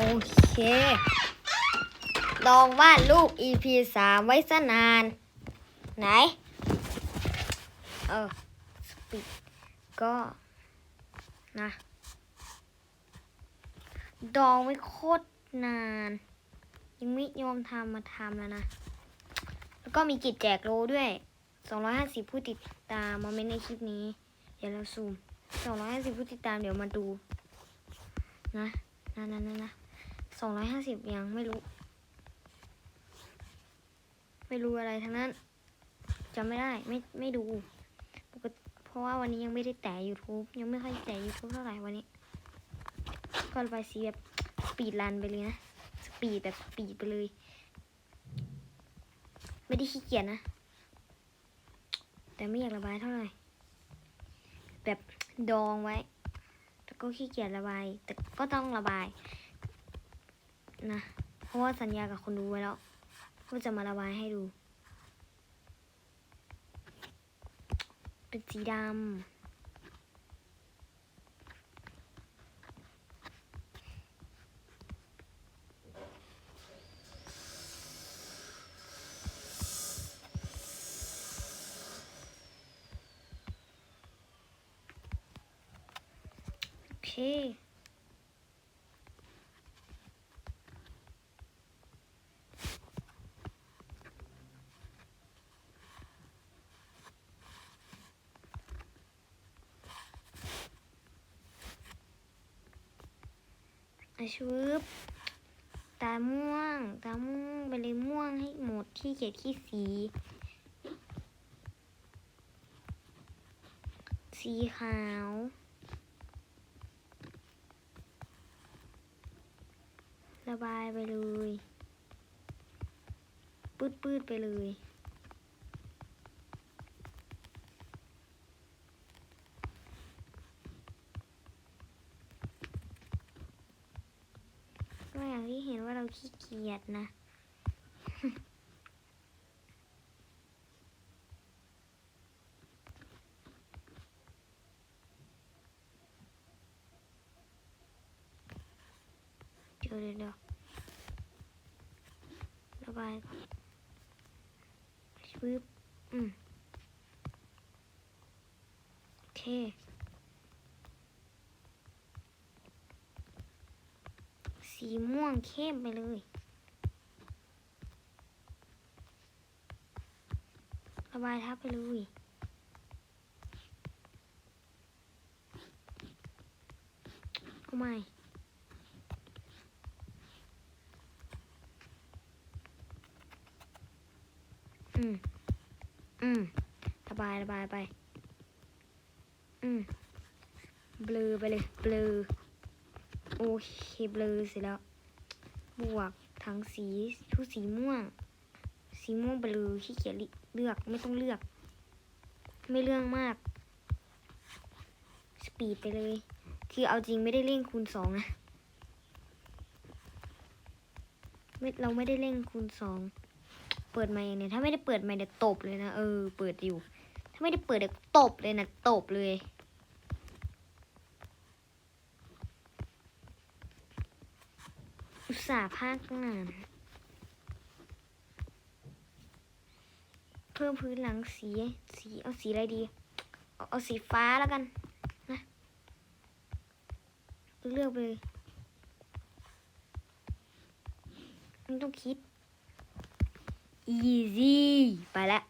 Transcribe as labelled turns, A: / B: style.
A: โอเค ลองวาดรูป EP สามไว้สนาน ไหน เออสปีดก็นะดองไว้โคตรนาน ยังไม่ยอมทำมาทำแล้วนะ แล้วก็มีกิจแจกโลด้วย 250 ผู้ติดตามมาเมนในคลิปนี้ เดี๋ยวเราซูม 250 ผู้ติดตามเดี๋ยวมาดู นะนะนะนะนะ 250ยังไม่รู้ ไม่รู้อะไรทั้งนั้นจำไม่ได้ไม่ไม่ดูปกติเพราะว่าวันนี้ยังไม่ได้แตะ YouTube ยังไม่ค่อยแตะ YouTube เท่าไหร่วันนี้ ก็ระบายสีแบบสปีดรันไปเลยนะ สปีดแบบสปีดไปเลย ไม่ได้ขี้เกียจนะ แต่ไม่อยากระบายเท่าไหร่ แบบดองไว้ แต่ก็ขี้เกียจระบาย แต่ก็ต้องระบาย นะ เพราะว่าสัญญากับคนดูไว้แล้วว่าจะมาระบายให้ดู เป็นสีดำโอเค ชืบตาม่วง ตาม่วงไปเลยม่วงให้หมดที่เขียนที่สี สีขาว ระบายไปเลย ปืดปืดๆไปเลย ก็อย่างที่เห็นว่าเรา ขี้เกียจนะ เดี๋ยวเดี๋ยวเดี๋ยวระบายก่อนชืบอืมโอเค สีม่วงเข้มไปเลย ระบายทับไปเลยเอาใหม่อืม อืม ระบายระบายไป อืม เบลอไปเลย เบลอ โอเคเบลอเสร็จแล้ว บวกทั้งสีทุกสีม่วง สีม่วงเบลอขี้เกียจเลือกไม่ต้องเลือก ไม่เรื่องมาก สปีดไปเลย คือเอาจริงไม่ได้เร่งคูณสองนะไม่เราไม่ได้เร่งคูณสอง เปิดมาอย่างเนี้ยถ้าไม่ได้เปิดมาเดี๋ยวตบเลยนะ เออ เปิดอยู่ ถ้าไม่ได้เปิดเดี๋ยวตบเลยนะ ตบเลย อุตส่าห์ภาคตั้งนานเพิ่มพื้นหลังสี สีเอาสีอะไรดี เอาเอาสีฟ้าแล้วกันนะ เลือกไปเลยไม่ต้องคิด easy ไปแล้ว